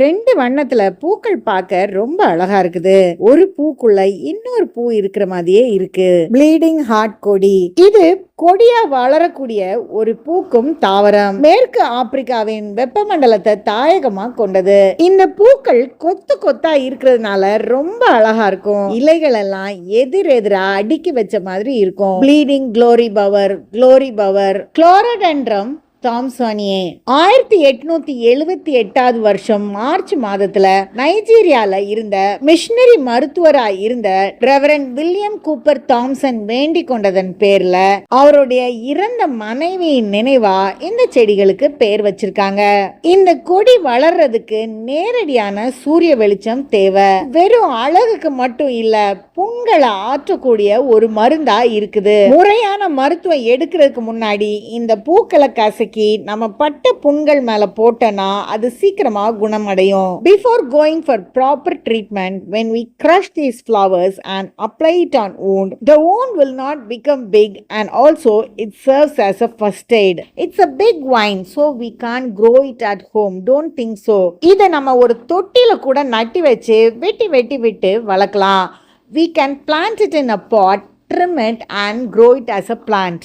ரெண்டு வண்ணத்துல பூக்கள் பார்க்க ரொம்ப அழகா இருக்குது. ஒரு பூக்குள்ள இன்னொரு பூ இருக்கிற மாதிரியே இருக்கு. ப்ளீடிங் ஹார்ட் கொடி. இது கொடியா வளரக்கூடிய ஒரு பூக்கும் தாவரம். மேற்கு ஆப்பிரிக்காவின் வெப்பமண்டலத்தை தாயகமா கொண்டது. இந்த பூக்கள் கொத்து கொத்தா இருக்கிறதுனால ரொம்ப அழகா இருக்கும். இலைகள் எல்லாம் எதிர் எதிரா அடுக்கி வச்ச மாதிரி இருக்கும். Bleeding glory power glory power clerodendrum thomsoniae ஆயிரத்தி எட்நூத்தி எழுவத்தி எட்டாவது வருஷம் மார்ச் மாதத்துல நைஜீரியால இருந்த மிஷினரி மருத்துவரா இருந்த ரெவரன் வில்லியம் கூப்பர் தாம்சன் வேண்டிக் கொண்டதன் பேர்ல அவருடைய இறந்த மனைவியின் நினைவா இந்த செடிகளுக்கு பேர் வச்சிருக்காங்க. இந்த கொடி வளர்றதுக்கு நேரடியான சூரிய வெளிச்சம் தேவை. வெறும் அழகுக்கு மட்டும் இல்ல புண்களை ஆற்றக்கூடிய ஒரு மருந்தா இருக்குது. முறையான மருத்துவம் எடுக்கிறதுக்கு முன்னாடி இந்த பூக்களை கசக்கி நம்ம பட்ட புண்கள் மேல போட்டோன்னா அது சீக்கிரமா குணமடையும் before going for proper treatment when we crush these flowers and apply it on wound the wound will not become big and also it serves as a first aid it's a big vine so we can't grow it at home don't think so இதை நம்ம ஒரு தொட்டில கூட நட்டி வச்சு வெட்டி வெட்டி விட்டு வளர்க்கலாம் we can plant it in a pot trim it and grow it as a plant